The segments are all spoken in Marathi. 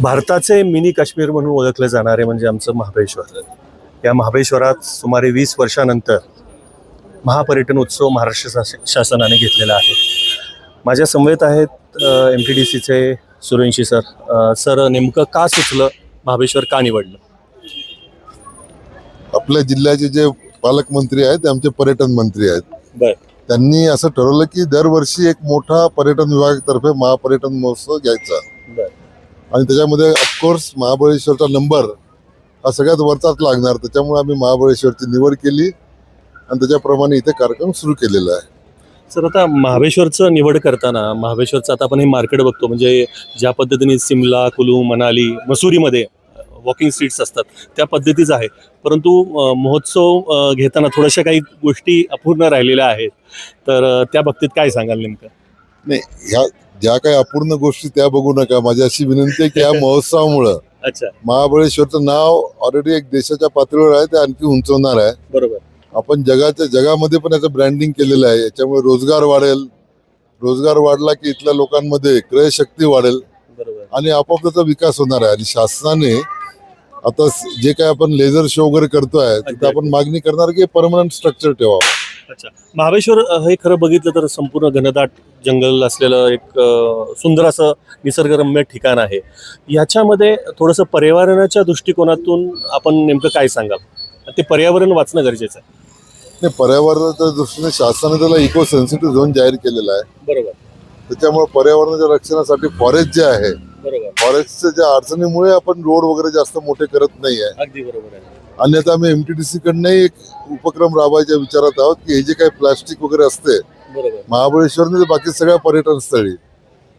भारताचे मिनी काश्मीर म्हणून ओळखले जाणारे म्हणजे आमचं महाबळेश्वर. या महाबळेश्वरात सुमारे वीस वर्षानंतर महापर्यटन उत्सव महाराष्ट्र शास- शासनाने घेतलेला आहे. माझ्या समवेत आहेत एम टी डी सीचे सुरेंशी सर. सर नेमकं का सुचलं महाबळेश्वर का निवडलं? आपल्या जिल्ह्याचे जे पालकमंत्री आहेत ते आमचे पर्यटन मंत्री आहेत. बर. त्यांनी असं ठरवलं की दरवर्षी एक मोठा पर्यटन विभागातर्फे महापर्यटन महोत्सव घ्यायचा. आणि त्याच्यामध्ये ऑफकोर्स महाबळेश्वरचा नंबर हा सगळ्यात वरचाच लागणार. त्याच्यामुळे आम्ही महाबळेश्वरची निवड केली आणि त्याच्याप्रमाणे इथे कार्यक्रम सुरू केलेला आहे. सर आता महाबळेश्वरचं निवड करताना महाबळेश्वरचं आता आपण हे मार्केट बघतो. म्हणजे ज्या पद्धतीने सिमला कुलू मनाली मसुरीमध्ये वॉकिंग स्ट्रीट्स असतात. त्या पद्धतीच आहे. परंतु महोत्सव घेताना थोड्याशा काही गोष्टी अपूर्ण राहिलेल्या आहेत. तर त्या बाबतीत काय सांगाल नेमकं? नाही ह्या ज्या काही अपूर्ण गोष्टी त्या बघू नका. माझी अशी विनंती आहे की या महोत्सवामुळं अच्छा. महाबळेश्वरचं नाव ऑलरेडी एक देशाच्या पातळीवर आहे. ते आणखी उंचवणार आहे. बरोबर. आपण जगाच्या जगामध्ये पण याचं ब्रँडिंग केलेलं आहे. याच्यामुळे रोजगार वाढेल. रोजगार वाढला की इथल्या लोकांमध्ये क्रय शक्ती वाढेल. बरोबर. आणि आपोआप त्याचा विकास होणार आहे. आणि शासनाने आता जे काय आपण लेझर शो वगैरे करतोय तिथे आपण मागणी करणार की परमनंट स्ट्रक्चर ठेवावं. अच्छा. महाबळेश्वर हे खरं बघितलं तर संपूर्ण घनदाट जंगल असलेलं एक सुंदर असं निसर्गरम्य ठिकाण आहे. याच्यामध्ये थोडंसं पर्यावरणाच्या दृष्टिकोनातून आपण नेमकं काय सांगाल? ते पर्यावरण वाचणं गरजेचं आहे. नाही पर्यावरणाच्या दृष्टीने शासनाने त्याला इको सेन्सिटिव्ह झोन जाहीर केलेला आहे. बरोबर. त्याच्यामुळे पर्यावरणाच्या रक्षणासाठी फॉरेस्ट जे आहे फॉरेस्टच्या अडचणीमुळे आपण रोड वगैरे जास्त मोठे करत नाही आहे अगदी बरोबर आहे. अन्यथा आम्ही एमटीडीसी कडनंही एक उपक्रम राबवायच्या विचारात आहोत की हे जे काही प्लास्टिक वगैरे असते बरोबर. महाबळेश्वर बाकी सगळ्या पर्यटन स्थळी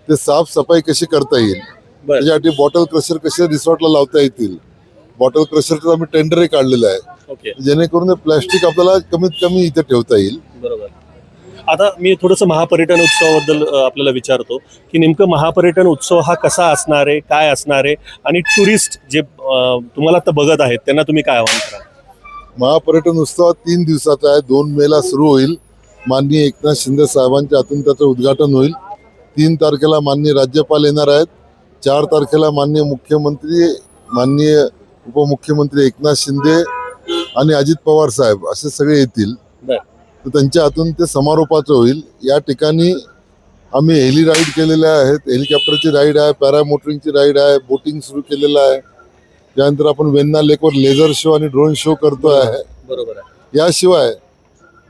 ते साफसफाई कशी करता येईल? बर. त्याच्यासाठी बॉटल क्रशर कसे रिसॉर्टला लावता येतील? बॉटल क्रशरचं आम्ही टेंडरही काढलेलं आहे. ओके. जेणेकरून प्लास्टिक आपल्याला कमीत कमी इथे ठेवता येईल. बरोबर. आता मी थोडंसं महापर्यटन उत्सवाबद्दल आपल्याला विचारतो की नेमकं महापर्यटन उत्सव हा कसा असणार आहे काय असणार आहे आणि टुरिस्ट जे तुम्हाला आता बघत आहेत त्यांना तुम्ही काय आवाहन करा महापर्यटन उत्सव तीन दिवसाचा आहे दोन मेला सुरू होईल. माननीय एकनाथ शिंदे साहेबांच्या हातून त्याचं उद्घाटन होईल. तीन तारखेला माननीय राज्यपाल येणार आहेत. चार तारखेला माननीय मुख्यमंत्री माननीय उपमुख्यमंत्री एकनाथ शिंदे आणि अजित पवार साहेब असे सगळे येतील. तर त्यांच्या हातून ते समारोपाचं होईल. या ठिकाणी आम्ही हेली राईड केलेल्या आहेत. हेलिकॉप्टरची राईड आहे पॅरामोटरिंगची राईड आहे बोटिंग सुरू केलेलं आहे. त्यानंतर आपण वेन्ना लेकवर लेझर शो आणि ड्रोन शो करतो आहे बरोबर आहे. याशिवाय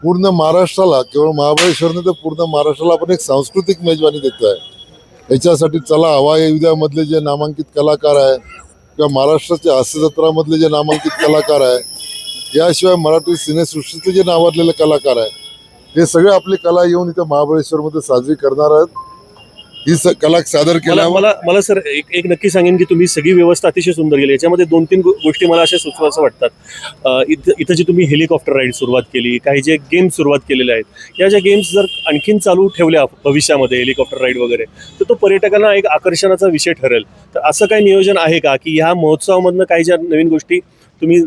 पूर्ण महाराष्ट्राला केवळ महाबळेश्वर नाही तर पूर्ण महाराष्ट्राला आपण एक सांस्कृतिक मेजवानी देतो आहे याच्यासाठी चला हवा या युद्धामधले जे नामांकित कलाकार आहे किंवा महाराष्ट्राचे हास्यजत्रामधले जे नामांकित कलाकार आहे याशिवाय मराठी सिनेसृष्टीतले जे नावाजलेले कलाकार आहे हे सगळे आपली कला येऊन इथे महाबळेश्वरमध्ये साजरी करणार आहेत. ही स कला सादर मला केल्यावर मला मला सर एक एक नक्की सांगेन की तुम्ही सगळी व्यवस्था अतिशय सुंदर केली. याच्यामध्ये दोन तीन गो- गोष्टी मला अशा सुचवायचं वाटतात. अ, इथं इथं जी तुम्ही हेलिकॉप्टर राईड सुरुवात केली काही जे गेम्स सुरुवात केलेले आहेत या ज्या गेम्स जर आणखीन चालू ठेवल्या भविष्यामध्ये हेलिकॉप्टर राईड वगैरे तर तो पर्यटकांना एक आकर्षणाचा विषय ठरेल. तर असं काही नियोजन आहे का? की ह्या महोत्सवामधनं काही ज्या नवीन गोष्टी तुम्ही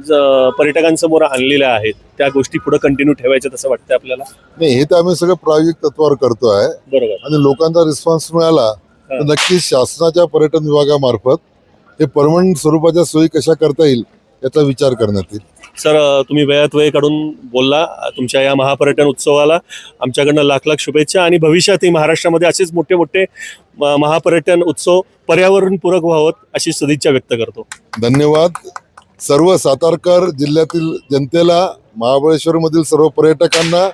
पर्यटकांसमोर आणलेल्या आहेत त्या गोष्टी पुढे कंटिन्यू ठेवायच्या तसं वाटतं आपल्याला? नाही हे तर आम्ही सगळं प्रायोगिक तत्वावर करतो आहे बरोबर. आणि लोकांचा रिस्पॉन्स मिळाला तर नक्कीच शासनाच्या पर्यटन विभागामार्फत हे परमनंट स्वरूपाच्या सोयी कशा करता येईल याचा विचार करण्यात येईल. सर तुम्ही वेळात वेळ काढून बोलला तुमच्या या महापर्यटन उत्सवाला आमच्याकडनं लाख लाख शुभेच्छा आणि भविष्यातही महाराष्ट्रामध्ये असेच मोठे मोठे महापर्यटन उत्सव पर्यावरणपूरक व्हावं अशी सदिच्छा व्यक्त करतो. धन्यवाद. सर्व सातारकर जिल्ह्यातील जनतेला महाबळेश्वरमधील सर्व पर्यटकांना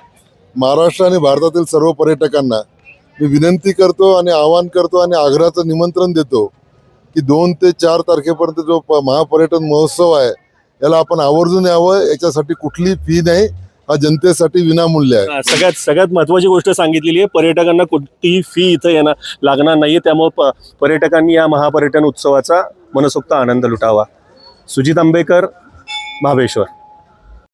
महाराष्ट्र आणि भारतातील सर्व पर्यटकांना मी विनंती करतो आणि आवाहन करतो आणि आग्रहाचं निमंत्रण देतो की दोन ते चार तारखेपर्यंत जो प- महापर्यटन महोत्सव आहे याला आपण आवर्जून यावं. याच्यासाठी कुठली फी नाही. हा जनतेसाठी विनामूल्य आहे. सगळ्यात सगळ्यात महत्त्वाची गोष्ट सांगितलेली आहे. पर्यटकांना कोणतीही फी इथं येणार लागणार नाहीये. त्यामुळे पर्यटकांनी या महापर्यटन उत्सवाचा मनसोक्त आनंद लुटावा. सुजित आंबेकर महाबळेश्वर.